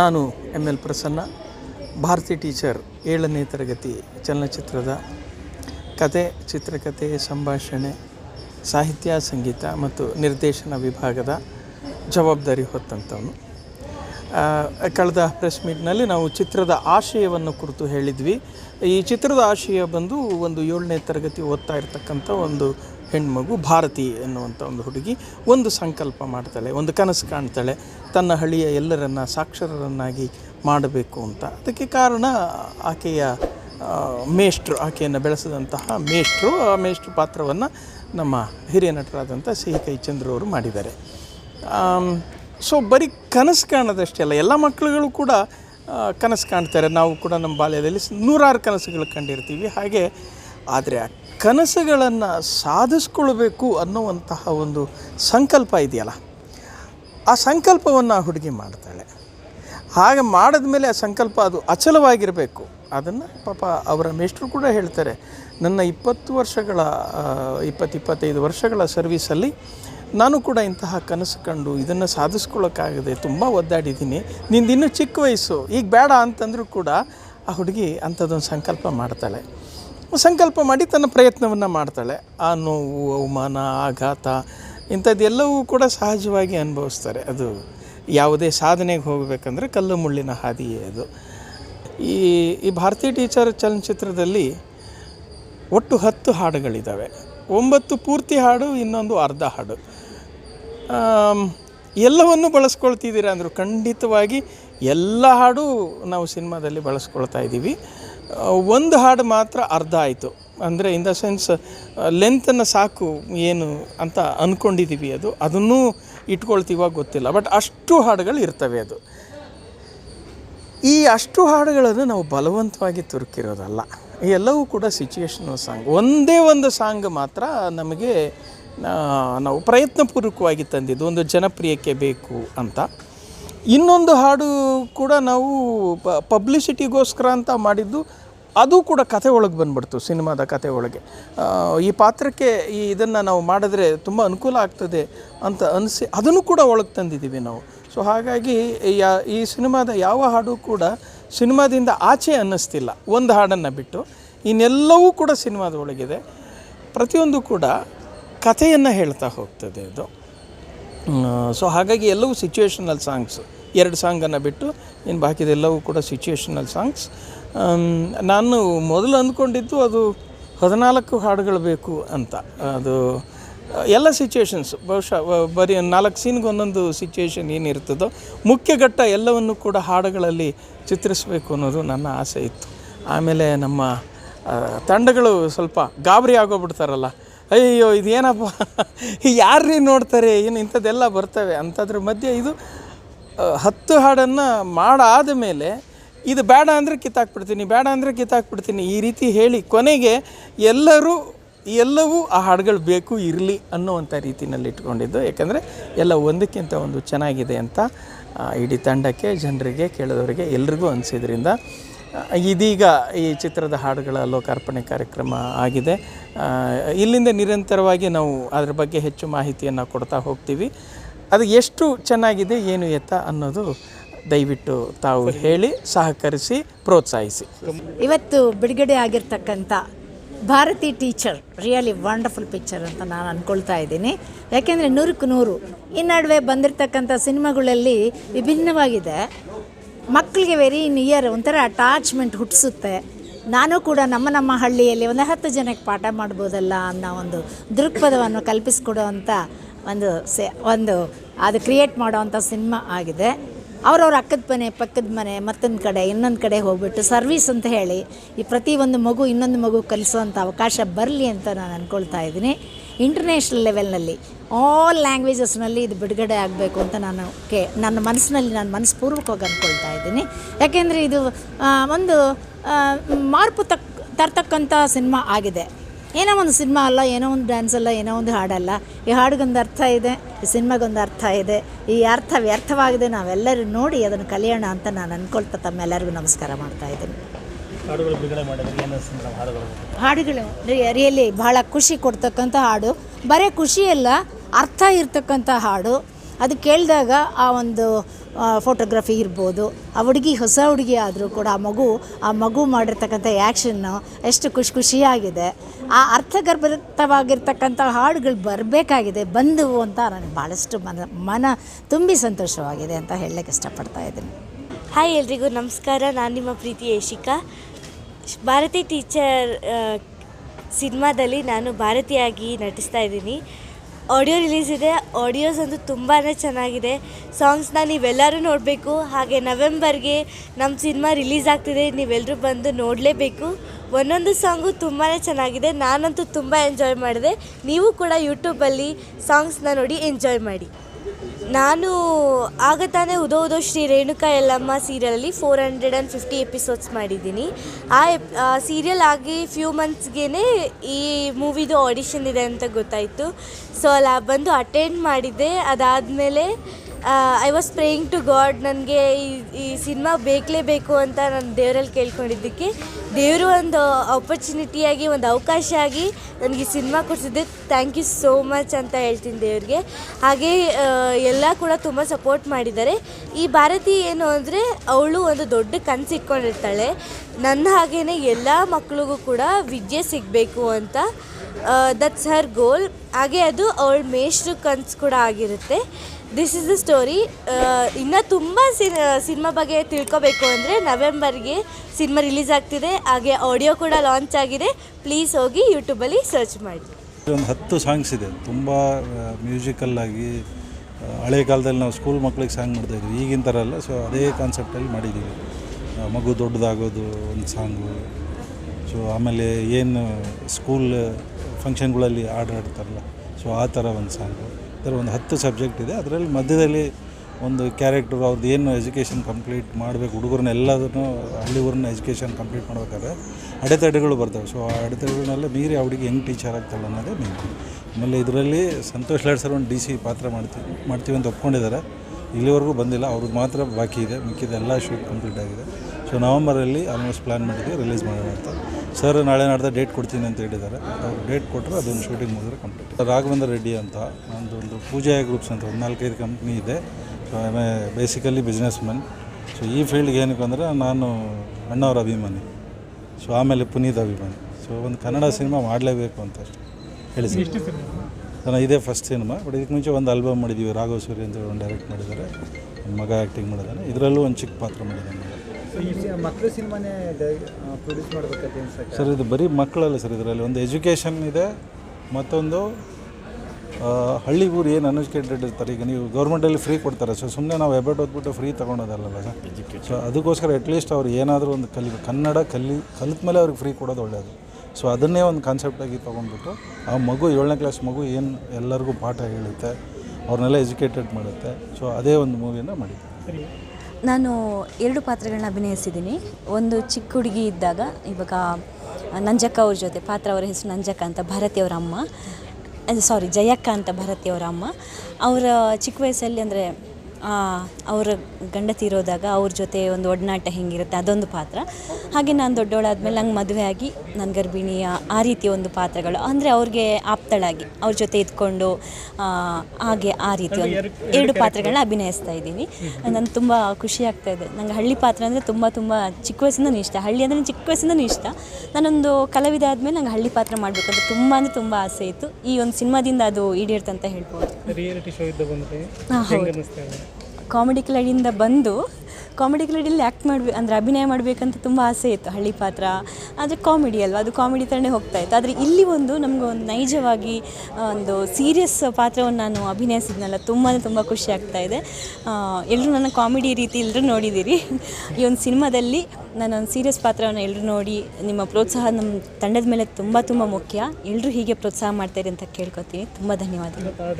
ನಾನು M L Prasanna, Bharathi teacher ಏಳನೇ ತರಗತಿ ಚಲನಚಿತ್ರದ ಕತೆ ಚಿತ್ರಕಥೆ ಸಂಭಾಷಣೆ, ಸಾಹಿತ್ಯ, ಸಂಗೀತ ಮತ್ತು ನಿರ್ದೇಶನ ವಿಭಾಗದ ಜವಾಬ್ದಾರಿ ಹೊತ್ತಂಥವನು. ಕಳೆದ ಪ್ರೆಸ್ ಮೀಟ್ನಲ್ಲಿ ನಾವು ಚಿತ್ರದ ಆಶಯವನ್ನು ಕುರಿತು ಹೇಳಿದ್ವಿ. ಈ ಚಿತ್ರದ ಆಶಯ ಬಂದು ಒಂದು ಏಳನೇ ತರಗತಿ ಓದ್ತಾ ಇರತಕ್ಕಂಥ ಒಂದು ಹೆಣ್ಮಗು ಭಾರತಿ ಎನ್ನುವಂಥ ಒಂದು ಹುಡುಗಿ ಒಂದು ಸಂಕಲ್ಪ ಮಾಡ್ತಾಳೆ, ಒಂದು ಕನಸು ಕಾಣ್ತಾಳೆ, ತನ್ನ ಹಳ್ಳಿಯ ಎಲ್ಲರನ್ನ ಸಾಕ್ಷರರನ್ನಾಗಿ ಮಾಡಬೇಕು ಅಂತ. ಅದಕ್ಕೆ ಕಾರಣ ಆಕೆಯ ಮೇಷ್ಟ್ರು, ಆಕೆಯನ್ನು ಬೆಳೆಸಿದಂತಹ ಮೇಷ್ಟ್ರು, ಆ ಮೇಷ್ಟ್ರು ಪಾತ್ರವನ್ನು ನಮ್ಮ ಹಿರಿಯ ನಟರಾದಂಥ ಸಿಹಿ ಕೈ ಚಂದ್ರವರು ಮಾಡಿದ್ದಾರೆ. ಸೊ ಬರೀ ಕನಸು ಕಾಣದಷ್ಟೇ ಅಲ್ಲ, ಎಲ್ಲ ಮಕ್ಕಳುಗಳು ಕೂಡ ಕನಸು ಕಾಣ್ತಾರೆ. ನಾವು ಕೂಡ ನಮ್ಮ ಬಾಲ್ಯದಲ್ಲಿ ನೂರಾರು ಕನಸುಗಳು ಕಂಡಿರ್ತೀವಿ. ಹಾಗೆ, ಆದರೆ ಆ ಕನಸುಗಳನ್ನು ಸಾಧಿಸ್ಕೊಳ್ಬೇಕು ಅನ್ನುವಂತಹ ಒಂದು ಸಂಕಲ್ಪ ಇದೆಯಲ್ಲ, ಆ ಸಂಕಲ್ಪವನ್ನು ಹುಡುಗಿ ಮಾಡ್ತಾಳೆ. ಹಾಗೆ ಮಾಡಿದ ಮೇಲೆ ಆ ಸಂಕಲ್ಪ ಅದು ಅಚಲವಾಗಿರಬೇಕು. ಅದನ್ನು ಪಾಪ ಅವರ ಮೇಷ್ಟ್ರು ಕೂಡ ಹೇಳ್ತಾರೆ, ನನ್ನ ಇಪ್ಪತ್ತು ವರ್ಷಗಳ ಇಪ್ಪತ್ತು ಇಪ್ಪತ್ತೈದು ವರ್ಷಗಳ ಸರ್ವೀಸಲ್ಲಿ ನಾನು ಕೂಡ ಇಂತಹ ಕನಸು ಕಂಡು ಇದನ್ನು ಸಾಧಿಸ್ಕೊಳ್ಳೋಕ್ಕಾಗದೆ ತುಂಬ ಒದ್ದಾಡಿದ್ದೀನಿ. ನಿಂದಿನ್ನೂ ಚಿಕ್ಕ ವಯಸ್ಸು, ಈಗ ಬೇಡ ಅಂತಂದರೂ ಕೂಡ ಆ ಹುಡುಗಿ ಅಂಥದ್ದೊಂದು ಸಂಕಲ್ಪ ಮಾಡ್ತಾಳೆ. ಸಂಕಲ್ಪ ಮಾಡಿ ತನ್ನ ಪ್ರಯತ್ನವನ್ನು ಮಾಡ್ತಾಳೆ. ಆ ನೋವು, ಅವಮಾನ, ಆಘಾತ ಇಂಥದ್ದೆಲ್ಲವೂ ಕೂಡ ಸಹಜವಾಗಿ ಅನುಭವಿಸ್ತಾರೆ. ಅದು ಯಾವುದೇ ಸಾಧನೆಗೆ ಹೋಗಬೇಕಂದ್ರೆ ಕಲ್ಲು ಮುಳ್ಳಿನ ಹಾದಿಯೇ ಅದು. ಈ ಈ ಭಾರತೀಯ ಟೀಚರ್ ಚಲನಚಿತ್ರದಲ್ಲಿ ಒಟ್ಟು ಹತ್ತು ಹಾಡುಗಳಿದ್ದಾವೆ. ಒಂಬತ್ತು ಪೂರ್ತಿ ಹಾಡು, ಇನ್ನೊಂದು ಅರ್ಧ ಹಾಡು. ಎಲ್ಲವನ್ನು ಬಳಸ್ಕೊಳ್ತಿದ್ದೀರಾ ಅಂದರು ಖಂಡಿತವಾಗಿ ಎಲ್ಲ ಹಾಡು ನಾವು ಸಿನಿಮಾದಲ್ಲಿ ಬಳಸ್ಕೊಳ್ತಾ ಇದ್ದೀವಿ. ಒಂದು ಹಾಡು ಮಾತ್ರ ಅರ್ಧ ಆಯಿತು. ಅಂದರೆ ಇನ್ ದ ಸೆನ್ಸ್ ಲೆಂತನ್ನು ಸಾಕು ಏನು ಅಂತ ಅಂದ್ಕೊಂಡಿದ್ದೀವಿ ಅದು. ಅದನ್ನೂ ಇಟ್ಕೊಳ್ತೀವ ಗೊತ್ತಿಲ್ಲ. ಬಟ್ ಅಷ್ಟು ಹಾಡುಗಳು ಇರ್ತವೆ ಅದು. ಈ ಅಷ್ಟು ಹಾಡುಗಳನ್ನು ನಾವು ಬಲವಂತವಾಗಿ ತುರುಕಿರೋದಲ್ಲ. ಎಲ್ಲವೂ ಕೂಡ ಸಿಚುಯೇಷನಲ್ ಸಾಂಗ್ ಒಂದೇ ಒಂದು ಸಾಂಗ್ ಮಾತ್ರ ನಮಗೆ ನಾವು ಪ್ರಯತ್ನಪೂರ್ವಕವಾಗಿ ತಂದಿದ್ದು. ಒಂದು ಜನಪ್ರಿಯಕ್ಕೆ ಬೇಕು ಅಂತ. ಇನ್ನೊಂದು ಹಾಡು ಕೂಡ ನಾವು ಪಬ್ಲಿಸಿಟಿಗೋಸ್ಕರ ಅಂತ ಮಾಡಿದ್ದು ಅದು ಕೂಡ ಕತೆ ಒಳಗೆ ಬಂದ್ಬಿಡ್ತು, ಸಿನಿಮಾದ ಕತೆ ಒಳಗೆ. ಈ ಪಾತ್ರಕ್ಕೆ ಈ ಇದನ್ನು ನಾವು ಮಾಡಿದ್ರೆ ತುಂಬ ಅನುಕೂಲ ಆಗ್ತದೆ ಅಂತ ಅನಿಸಿ, ಅದನ್ನು ಕೂಡ ಒಳಗೆ ತಂದಿದ್ದೀವಿ ನಾವು. ಸೊ ಹಾಗಾಗಿ ಯಾ, ಈ ಸಿನಿಮಾದ ಯಾವ ಹಾಡು ಕೂಡ ಸಿನಿಮಾದಿಂದ ಆಚೆ ಅನ್ನಿಸ್ತಿಲ್ಲ, ಒಂದು ಹಾಡನ್ನು ಬಿಟ್ಟು. ಇನ್ನೆಲ್ಲವೂ ಕೂಡ ಸಿನಿಮಾದ ಒಳಗಿದೆ. ಪ್ರತಿಯೊಂದು ಕೂಡ ಕಥೆಯನ್ನು ಹೇಳ್ತಾ ಹೋಗ್ತದೆ ಅದು. ಸೊ ಹಾಗಾಗಿ ಎಲ್ಲವೂ ಸಿಚುವೇಷನಲ್ ಸಾಂಗ್ಸ್ ಎರಡು ಸಾಂಗನ್ನು ಬಿಟ್ಟು ಇನ್ನು ಬಾಕಿದೆಲ್ಲವೂ ಕೂಡ ಸಿಚುವೇಷನಲ್ ಸಾಂಗ್ಸ್ ನಾನು ಮೊದಲು ಅಂದ್ಕೊಂಡಿದ್ದು ಅದು ಹದಿನಾಲ್ಕು ಹಾಡುಗಳು ಬೇಕು ಅಂತ. ಅದು ಎಲ್ಲ ಸಿಚುಯೇಷನ್ಸ್ ಬಹುಶಃ ಬರೀ ನಾಲ್ಕು ಸೀನ್ಗೆ ಒಂದೊಂದು ಸಿಚುವೇಶನ್ ಏನಿರ್ತದೋ, ಮುಖ್ಯ ಘಟ್ಟ ಎಲ್ಲವನ್ನು ಕೂಡ ಹಾಡುಗಳಲ್ಲಿ ಚಿತ್ರಿಸಬೇಕು ಅನ್ನೋದು ನನ್ನ ಆಸೆ ಇತ್ತು. ಆಮೇಲೆ ನಮ್ಮ ತಂಡಗಳು ಸ್ವಲ್ಪ ಗಾಬರಿ ಆಗೋಗ್ಬಿಡ್ತಾರಲ್ಲ ಅಯ್ಯೋ ಇದೇನಪ್ಪ? ಯಾರ್ರೀ ನೋಡ್ತಾರೆ? ಏನು ಇಂಥದ್ದೆಲ್ಲ ಬರ್ತವೆ. ಅಂಥದ್ರ ಮಧ್ಯೆ ಇದು ಹತ್ತು ಹಾಡನ್ನು ಮಾಡಾದ ಮೇಲೆ ಇದು ಬೇಡ ಅಂದರೆ ಕಿತ್ತಾಕ್ಬಿಡ್ತೀನಿ, ಬೇಡ ಅಂದರೆ ಕಿತ್ತಾಕ್ಬಿಡ್ತೀನಿ, ಈ ರೀತಿ ಹೇಳಿ ಕೊನೆಗೆ ಎಲ್ಲರೂ, ಎಲ್ಲವೂ ಆ ಹಾಡುಗಳು ಬೇಕು, ಇರಲಿ ಅನ್ನುವಂಥ ರೀತಿಯಲ್ಲಿ ಇಟ್ಕೊಂಡಿದ್ದು. ಯಾಕಂದರೆ ಎಲ್ಲ ಒಂದಕ್ಕಿಂತ ಒಂದು ಚೆನ್ನಾಗಿದೆ ಅಂತ ಇಡೀ ತಂಡಕ್ಕೆ, ಜನರಿಗೆ, ಕೇಳಿದವರಿಗೆ ಎಲ್ರಿಗೂ ಅನಿಸಿದ್ರಿಂದ ಇದೀಗ ಈ ಚಿತ್ರದ ಹಾಡುಗಳ ಲೋಕಾರ್ಪಣೆ ಕಾರ್ಯಕ್ರಮ ಆಗಿದೆ. ಇಲ್ಲಿಂದ ನಿರಂತರವಾಗಿ ನಾವು ಅದರ ಬಗ್ಗೆ ಹೆಚ್ಚು ಮಾಹಿತಿಯನ್ನು ಕೊಡ್ತಾ ಹೋಗ್ತೀವಿ. ಅದು ಎಷ್ಟು ಚೆನ್ನಾಗಿದೆ, ಏನು ಎತ್ತ ಅನ್ನೋದು ದಯವಿಟ್ಟು ತಾವು ಹೇಳಿ, ಸಹಕರಿಸಿ, ಪ್ರೋತ್ಸಾಹಿಸಿ. ಇವತ್ತು ಬಿಡುಗಡೆ ಆಗಿರ್ತಕ್ಕಂಥ Bharathi teacher really wonderful picture ಅಂತ ನಾನು ಅಂದ್ಕೊಳ್ತಾ ಇದ್ದೀನಿ. ಯಾಕೆಂದರೆ ನೂರಕ್ಕೆ ನೂರು. ಈ ನಡುವೆ ಬಂದಿರತಕ್ಕಂಥ ಸಿನಿಮಾಗಳಲ್ಲಿ ವಿಭಿನ್ನವಾಗಿದೆ. ಮಕ್ಕಳಿಗೆ ವೆರಿ ನಿಯರ್ ಒಂಥರ ಅಟ್ಯಾಚ್ಮೆಂಟ್ ಹುಟ್ಟಿಸುತ್ತೆ ನಾನು ಕೂಡ ನಮ್ಮ ನಮ್ಮ ಹಳ್ಳಿಯಲ್ಲಿ ಒಂದು ಹತ್ತು ಜನಕ್ಕೆ ಪಾಠ ಮಾಡ್ಬೋದಲ್ಲ ಅನ್ನೋ ಒಂದು ದೃಕ್ಪಥವನ್ನು ಕಲ್ಪಿಸಿಕೊಡುವಂಥ ಒಂದು ಸೆ ಒಂದು ಅದು ಕ್ರಿಯೇಟ್ ಮಾಡೋವಂಥ ಸಿನಿಮಾ ಆಗಿದೆ. ಅವ್ರವ್ರ ಅಕ್ಕದ ಮನೆ, ಪಕ್ಕದ ಮನೆ, ಮತ್ತೊಂದು ಕಡೆ, ಇನ್ನೊಂದು ಕಡೆ ಹೋಗ್ಬಿಟ್ಟು ಸರ್ವಿಸ್ ಅಂತ ಹೇಳಿ ಈ ಪ್ರತಿ ಒಂದು ಮಗು ಇನ್ನೊಂದು ಮಗು ಕಲಿಸುವಂಥ ಅವಕಾಶ ಬರಲಿ ಅಂತ ನಾನು ಅಂದ್ಕೊಳ್ತಾ ಇದ್ದೀನಿ. ಇಂಟರ್ನ್ಯಾಷನಲ್ ಲೆವೆಲ್ನಲ್ಲಿ ಆಲ್ ಲ್ಯಾಂಗ್ವೇಜಸ್ನಲ್ಲಿ ಇದು ಬಿಡುಗಡೆ ಆಗಬೇಕು ಅಂತ ನಾನು ಕೆ, ನನ್ನ ಮನಸ್ಸಿನಲ್ಲಿ ನಾನು ಮನಸ್ಪೂರ್ವಕವಾಗಿ ಅಂದ್ಕೊಳ್ತಾ ಇದ್ದೀನಿ. ಯಾಕೆಂದರೆ ಇದು ಒಂದು ಮಾರ್ಪು ತಕ್ ತರ್ತಕ್ಕಂಥ ಸಿನಿಮಾ ಆಗಿದೆ. ಏನೋ ಒಂದು ಸಿನಿಮಾ ಅಲ್ಲ ಏನೋ ಒಂದು ಡ್ಯಾನ್ಸ್ ಅಲ್ಲ ಏನೋ ಒಂದು ಹಾಡಲ್ಲ. ಈ ಹಾಡಿಗೊಂದು ಅರ್ಥ ಇದೆ ಈ ಸಿನಿಮಾಗೊಂದು ಅರ್ಥ ಇದೆ ಈ ಅರ್ಥ ವ್ಯರ್ಥವಾಗಿದೆ ನಾವೆಲ್ಲರೂ ನೋಡಿ ಅದನ್ನು ಕಲಿಯೋಣ ಅಂತ ನಾನು ಅಂದ್ಕೊಳ್ತಾ ತಮ್ಮೆಲ್ಲರಿಗೂ ನಮಸ್ಕಾರ ಮಾಡ್ತಾ ಇದ್ದೀನಿ. ಹಾಡುಗಳು ರಿಯಲಿ ಬಹಳ ಖುಷಿ ಕೊಡ್ತಕ್ಕಂಥ ಹಾಡು. ಬರೀ ಖುಷಿ ಅಲ್ಲ ಅರ್ಥ ಇರ್ತಕ್ಕಂಥ ಹಾಡು. ಅದು ಕೇಳಿದಾಗ ಆ ಒಂದು ಫೋಟೋಗ್ರಫಿ ಇರ್ಬೋದು, ಆ ಹುಡುಗಿ, ಹೊಸ ಹುಡುಗಿ ಆದರೂ ಕೂಡ ಆ ಮಗು ಆ ಮಗು ಮಾಡಿರ್ತಕ್ಕಂಥ ಆ್ಯಕ್ಷನ್ನು ಎಷ್ಟು ಖುಷಿ ಖುಷಿಯಾಗಿದೆ. ಆ ಅರ್ಥಗರ್ಭಿತವಾಗಿರ್ತಕ್ಕಂಥ ಹಾಡುಗಳು ಬರಬೇಕಾಗಿದೆ ಬಂದವು ಅಂತ ನನಗೆ ಭಾಳಷ್ಟು ಮನ ಮನ ತುಂಬಿ ಸಂತೋಷವಾಗಿದೆ ಅಂತ ಹೇಳಲಿಕ್ಕೆ ಇಷ್ಟಪಡ್ತಾ ಇದ್ದೀನಿ. ಹಾಯ್ ಎಲ್ರಿಗೂ, ನಮಸ್ಕಾರ. ನಾನು ನಿಮ್ಮ ಪ್ರೀತಿ ಯಶಿಕಾ ಭಾರತಿ ಟೀಚರ್ ಸಿನಿಮಾದಲ್ಲಿ ನಾನು ಭಾರತಿಯಾಗಿ ನಟಿಸ್ತಾ ಇದ್ದೀನಿ. ಆಡಿಯೋ ರಿಲೀಸ್ ಇದೆ. ಆಡಿಯೋಸ್ ಅಂತೂ ತುಂಬಾ ಚೆನ್ನಾಗಿದೆ. ಸಾಂಗ್ಸ್ನ ನೀವೆಲ್ಲರೂ ನೋಡಬೇಕು. ಹಾಗೆ ನವೆಂಬರ್ಗೆ ನಮ್ಮ ಸಿನಿಮಾ ರಿಲೀಸ್ ಆಗ್ತಿದೆ. ನೀವೆಲ್ಲರೂ ಬಂದು ನೋಡಲೇಬೇಕು. ಒಂದೊಂದು ಸಾಂಗು ತುಂಬಾ ಚೆನ್ನಾಗಿದೆ. ನಾನಂತೂ ತುಂಬ ಎಂಜಾಯ್ ಮಾಡಿದೆ. ನೀವು ಕೂಡ ಯೂಟ್ಯೂಬಲ್ಲಿ ಸಾಂಗ್ಸ್ನ ನೋಡಿ ಎಂಜಾಯ್ ಮಾಡಿ. ನಾನು ಆಗ ತಾನೇ ಉದೋ ಉದೋ Shri Renuka Yellamma ಸೀರಿಯಲಲ್ಲಿ four hundred and fifty episodes ಮಾಡಿದ್ದೀನಿ. ಆ ಎಪ್ ಸೀರಿಯಲ್ ಆಗಿ ಫ್ಯೂ ಮಂತ್ಸ್ಗೇ ಈ ಮೂವಿದು ಆಡಿಷನ್ ಇದೆ ಅಂತ ಗೊತ್ತಾಯಿತು. ಸೊ ಅಲ್ಲಿ ಬಂದು ಅಟೆಂಡ್ ಮಾಡಿದ್ದೆ. ಅದಾದಮೇಲೆ I was praying to God ನನಗೆ ಈ ಈ ಸಿನಿಮಾ ಬೇಕಲೇಬೇಕು ಅಂತ ನಾನು ದೇವರಲ್ಲಿ ಕೇಳ್ಕೊಂಡಿದ್ದಕ್ಕೆ. ದೇವರು ಒಂದು ಆಪರ್ಚುನಿಟಿಯಾಗಿ ಒಂದು ಅವಕಾಶ ಆಗಿ ನನಗೆ ಸಿನಿಮಾ ಕೊಡಿಸಿದ್ದೆ. ಥ್ಯಾಂಕ್ ಯು ಸೋ ಮಚ್ ಅಂತ ಹೇಳ್ತೀನಿ ದೇವ್ರಿಗೆ. ಹಾಗೆ ಎಲ್ಲ ಕೂಡ ತುಂಬ ಸಪೋರ್ಟ್ ಮಾಡಿದ್ದಾರೆ. ಈ ಭಾರತಿ ಏನು ಅಂದರೆ, ಅವಳು ಒಂದು ದೊಡ್ಡ ಕನಸು ಇಟ್ಕೊಂಡಿರ್ತಾಳೆ. ನನ್ನ ಹಾಗೆಯೇ ಎಲ್ಲ ಮಕ್ಕಳಿಗೂ ಕೂಡ ವಿದ್ಯೆ ಸಿಗಬೇಕು ಅಂತ. ದಟ್ಸ್ ಹರ್ ಗೋಲ್ ಹಾಗೆ ಅದು ಅವಳ ಮೇಷ್ಟ್ರ ಕನಸು ಕೂಡ ಆಗಿರುತ್ತೆ. ದಿಸ್ ಇಸ್ ದ ಸ್ಟೋರಿ ಇನ್ನು ತುಂಬ ಸಿನ್, ಸಿನಿಮಾ ಬಗ್ಗೆ ತಿಳ್ಕೊಬೇಕು ಅಂದರೆ ನವೆಂಬರ್ಗೆ ಸಿನಿಮಾ ರಿಲೀಸ್ ಆಗ್ತಿದೆ. ಹಾಗೆ ಆಡಿಯೋ ಕೂಡ ಲಾಂಚ್ ಆಗಿದೆ. ಪ್ಲೀಸ್ ಹೋಗಿ ಯೂಟ್ಯೂಬಲ್ಲಿ ಸರ್ಚ್ ಮಾಡಿ. ಒಂದು ಹತ್ತು ಸಾಂಗ್ಸ್ ಇದೆ. ತುಂಬ ಮ್ಯೂಸಿಕಲ್ಲಾಗಿ ಹಳೆ ಕಾಲದಲ್ಲಿ ನಾವು ಸ್ಕೂಲ್ ಮಕ್ಳಿಗೆ ಸಾಂಗ್ ಮಾಡ್ತಾಯಿದ್ವಿ ಈಗಿನ ಥರ ಅಲ್ಲ. ಸೊ ಅದೇ ಕಾನ್ಸೆಪ್ಟಲ್ಲಿ ಮಾಡಿದ್ದೀವಿ ಮಗು ದೊಡ್ಡದಾಗೋದು ಒಂದು ಸಾಂಗು. ಸೊ ಆಮೇಲೆ ಏನು ಸ್ಕೂಲ್ ಫಂಕ್ಷನ್ಗಳಲ್ಲಿ ಹಾಡು ಆಡ್ತಾರಲ್ಲ. ಸೊ ಆ ಥರ ಒಂದು ಸಾಂಗು. ಥರ ಒಂದು ಹತ್ತು ಸಬ್ಜೆಕ್ಟ್ ಇದೆ. ಅದರಲ್ಲಿ ಮಧ್ಯದಲ್ಲಿ ಒಂದು ಕ್ಯಾರೆಕ್ಟರ್ ಅವ್ರದ್ದು ಏನು ಎಜುಕೇಷನ್ ಕಂಪ್ಲೀಟ್ ಮಾಡಬೇಕು, ಹುಡುಗರನ್ನ ಎಲ್ಲದನ್ನು ಹಳ್ಳಿ ಊರನ್ನ ಎಜುಕೇಷನ್ ಕಂಪ್ಲೀಟ್ ಮಾಡಬೇಕಾದ್ರೆ ಅಡೆತಡೆಗಳು ಬರ್ತವೆ. ಸೊ ಆ ಅಡೆತಡೆಗಳನ್ನೆಲ್ಲ ಮೀರಿ ಹುಡುಗಿ ಹೆಂಗೆ ಟೀಚರ್ ಆಗ್ತಾಳೆ ಅನ್ನೋದೇ ಮೇನ್ ಆಮೇಲೆ ಇದರಲ್ಲಿ ಸಂತೋಷ್ ಲಾಡ್ ಸರ್ ಒಂದು ಡಿ ಸಿ ಪಾತ್ರ ಮಾಡ್ತೀವಿ ಮಾಡ್ತೀವಿ ಅಂತ ಒಪ್ಕೊಂಡಿದ್ದಾರೆ. ಇಲ್ಲಿವರೆಗೂ ಬಂದಿಲ್ಲ. ಅವ್ರಿಗೆ ಮಾತ್ರ ಬಾಕಿ ಇದೆ. ಮಿಕ್ಕಿದ ಎಲ್ಲ ಶೂಟ್ ಕಂಪ್ಲೀಟ್ ಆಗಿದೆ. ಸೊ ನವಂಬರಲ್ಲಿ ಆಲ್ಮೋಸ್ಟ್ ಪ್ಲ್ಯಾನ್ ಮಾಡಿದ್ವಿ ರಿಲೀಸ್ ಮಾಡೋಣ ಅಂತ. ಸರ್ ನಾಳೆ ನಾಡ್ದು ಡೇಟ್ ಕೊಡ್ತೀನಿ ಅಂತ ಹೇಳಿದ್ದಾರೆ. ಅವ್ರು ಡೇಟ್ ಕೊಟ್ಟರೆ ಅದೊಂದು ಶೂಟಿಂಗ್ ಮುಗಿದ್ರೆ ಕಂಪ್ಲೀಟ್ ರಾಘವೇಂದ್ರ ರೆಡ್ಡಿ ಅಂತ ನಂದು ಒಂದು ಪೂಜಾ ಗ್ರೂಪ್ಸ್ ಅಂತ ಒಂದು ನಾಲ್ಕೈದು ಕಂಪ್ನಿ ಇದೆ. So I basically businessman so ಈ ಫೀಲ್ಡ್ಗೆ ಏನಕ್ಕೆ ಅಂದರೆ ನಾನು ಅಣ್ಣವ್ರ ಅಭಿಮಾನಿ. ಸೊ ಆಮೇಲೆ ಪುನೀತ್ ಅಭಿಮಾನಿ. ಸೊ ಒಂದು ಕನ್ನಡ ಸಿನಿಮಾ ಮಾಡಲೇಬೇಕು ಅಂತ ಹೇಳಿ ಸರ್. ನಾನು ಇದೇ ಫಸ್ಟ್ ಸಿನಿಮಾ ಬಟ್ ಇದಕ್ಕೆ ಮುಂಚೆ ಒಂದು ಆಲ್ಬಮ್ ಮಾಡಿದ್ದೀವಿ ರಾಘವ ಸೂರ್ಯ ಅಂತ ಒಂದು ಡೈರೆಕ್ಟ್ ಮಾಡಿದ್ದಾರೆ. ನನ್ನ ಮಗ ಆ್ಯಕ್ಟಿಂಗ್ ಮಾಡಿದ್ದಾನೆ. ಇದರಲ್ಲೂ ಒಂದು ಚಿಕ್ಕ ಪಾತ್ರ ಮಾಡಿದ್ದಾನೆ. ಮಕ್ಕಳು ಸಿನಿಮಾನೇ ಪ್ರೊಡ್ಯೂಸ್ ಮಾಡ್ಬೇಕಂತ ಸರ್ ಇದು ಬರೀ ಮಕ್ಕಳಲ್ಲ ಸರ್ ಇದರಲ್ಲಿ. ಒಂದು ಎಜುಕೇಷನ್ ಇದೆ ಮತ್ತೊಂದು ಹಳ್ಳಿ ಊರು ಏನು ಅನ್ಎಜುಕೇಟೆಡ್ ಇರ್ತಾರೆ ಈಗ ನೀವು ಗೌರ್ಮೆಂಟಲ್ಲಿ ಫ್ರೀ ಕೊಡ್ತಾರೆ. ಸೊ ಸುಮ್ಮನೆ ನಾವು ಎಬೆಟ್ ಓದ್ಬಿಟ್ಟು ಫ್ರೀ ತೊಗೊಳೋದಲ್ಲ ಸರ್? ಸೊ ಅದಕ್ಕೋಸ್ಕರ ಅಟ್ಲೀಸ್ಟ್ ಅವ್ರು ಏನಾದರೂ ಒಂದು ಕಲಿ ಕನ್ನಡ ಕಲಿ ಕಲಿತ ಮೇಲೆ ಅವ್ರಿಗೆ ಫ್ರೀ ಕೊಡೋದು ಒಳ್ಳೆಯದು ಸೊ ಅದನ್ನೇ ಒಂದು ಕಾನ್ಸೆಪ್ಟಾಗಿ ತೊಗೊಂಡ್ಬಿಟ್ಟು ಆ ಮಗು ಏಳನೇ ಕ್ಲಾಸ್ ಮಗು ಏನು ಎಲ್ಲರಿಗೂ ಪಾಠ ಹೇಳುತ್ತೆ ಅವ್ರನ್ನೆಲ್ಲ ಎಜುಕೇಟೆಡ್ ಮಾಡುತ್ತೆ. ಸೊ ಅದೇ ಒಂದು ಮೂವಿಯನ್ನು ಮಾಡಿದ್ದೆ. ನಾನು ಎರಡು ಪಾತ್ರಗಳನ್ನ ಅಭಿನಯಿಸಿದ್ದೀನಿ. ಒಂದು ಚಿಕ್ಕ ಹುಡುಗಿ ಇದ್ದಾಗ, ಇವಾಗ ನಂಜಕ್ಕ ಅವ್ರ ಜೊತೆ, ಪಾತ್ರ ಅವರ ಹೆಸರು ನಂಜಕ್ಕ ಅಂತ ಭಾರತಿಯವರ ಅಮ್ಮ. ಸಾರಿ ಜಯಕ್ಕ ಅಂತ ಭಾರತಿಯವರ ಅಮ್ಮ. ಅವರ ಚಿಕ್ಕ ವಯಸ್ಸಲ್ಲಿ ಅಂದರೆ ಅವರ ಗಂಡ ತೀರೋದಾಗ ಅವ್ರ ಜೊತೆ ಒಂದು ಒಡನಾಟ ಹೆಂಗಿರುತ್ತೆ ಅದೊಂದು ಪಾತ್ರ. ಹಾಗೆ ನಾನು ದೊಡ್ಡವಳಾದ್ಮೇಲೆ ನಂಗೆ ಮದುವೆ ಆಗಿ ನನ್ನ ಗರ್ಭಿಣಿಯ ಆ- ರೀತಿಯ ಒಂದು ಪಾತ್ರಗಳು. ಅಂದರೆ ಅವ್ರಿಗೆ ಆಪ್ತಳಾಗಿ ಅವ್ರ ಜೊತೆ ಇದ್ಕೊಂಡು ಹಾಗೆ ಆ ರೀತಿ ಒಂದು ಎರಡು ಪಾತ್ರಗಳನ್ನ ಅಭಿನಯಿಸ್ತಾ ಇದ್ದೀನಿ. ನನಗೆ ತುಂಬ ಖುಷಿ ಆಗ್ತಾ ಇದೆ. ನಂಗೆ ಹಳ್ಳಿ ಪಾತ್ರ ಅಂದರೆ ತುಂಬ ತುಂಬ ಚಿಕ್ಕ ವಯಸ್ಸಿಂದನೂ ಇಷ್ಟ. ಹಳ್ಳಿ ಅಂದರೆ ಚಿಕ್ಕ ವಯಸ್ಸಿಂದನೂ ಇಷ್ಟ. ನಾನೊಂದು ಕಲಾವಿದ ಆದಮೇಲೆ ನಂಗೆ ಹಳ್ಳಿ ಪಾತ್ರ ಮಾಡಬೇಕಂತ ತುಂಬ ಅಂದರೆ ತುಂಬ ಆಸೆ ಇತ್ತು. ಈ ಒಂದು ಸಿನಿಮಾದಿಂದ ಅದು ಈಡೇರ್ತಂತ ಹೇಳ್ಬೋದು. ರಿಯಾಲಿಟಿ ಶೋ ಇದ್ದ ಬಂದರೆ ಹಾಂ ಹೌದು. ಕಾಮಿಡಿ ಕ್ಲಡಿಯಿಂದ ಬಂದು ಕಾಮಿಡಿ ಕ್ಲಡಿಯಲ್ಲಿ ಆ್ಯಕ್ಟ್ ಮಾಡಬೇಕು ಅಂದರೆ ಅಭಿನಯ ಮಾಡಬೇಕಂತ ತುಂಬ ಆಸೆ ಇತ್ತು ಹಳ್ಳಿ ಪಾತ್ರ. ಆದರೆ ಕಾಮಿಡಿ ಅಲ್ವಾ? ಅದು ಕಾಮಿಡಿ ಥರನೇ ಹೋಗ್ತಾ ಇತ್ತು. ಆದರೆ ಇಲ್ಲಿ ಒಂದು ನಮಗೆ ಒಂದು ನೈಜವಾಗಿ ಒಂದು ಸೀರಿಯಸ್ ಪಾತ್ರವನ್ನು ನಾನು ಅಭಿನಯಿಸಿದ್ನಲ್ಲ ತುಂಬಾ ತುಂಬ ಖುಷಿ ಆಗ್ತಾ ಇದೆ. ಎಲ್ಲರೂ ನನ್ನ ಕಾಮಿಡಿ ರೀತಿ ಎಲ್ಲರೂ ನೋಡಿದ್ದೀರಿ. ಈ ಒಂದು ಸಿನಿಮಾದಲ್ಲಿ ಒಂದು ಸೀರಿಯಸ್ ಪಾತ್ರವನ್ನು ಎಲ್ಲರೂ ನೋಡಿ, ನಿಮ್ಮ ಪ್ರೋತ್ಸಾಹ ನಮ್ಮ ತಂಡದ ಮೇಲೆ ತುಂಬ ತುಂಬ ಮುಖ್ಯ. ಎಲ್ಲರೂ ಹೀಗೆ ಪ್ರೋತ್ಸಾಹ ಮಾಡ್ತಾರೆ ಅಂತ ಕೇಳ್ಕೊತೀನಿ. ತುಂಬ ಧನ್ಯವಾದಗಳು.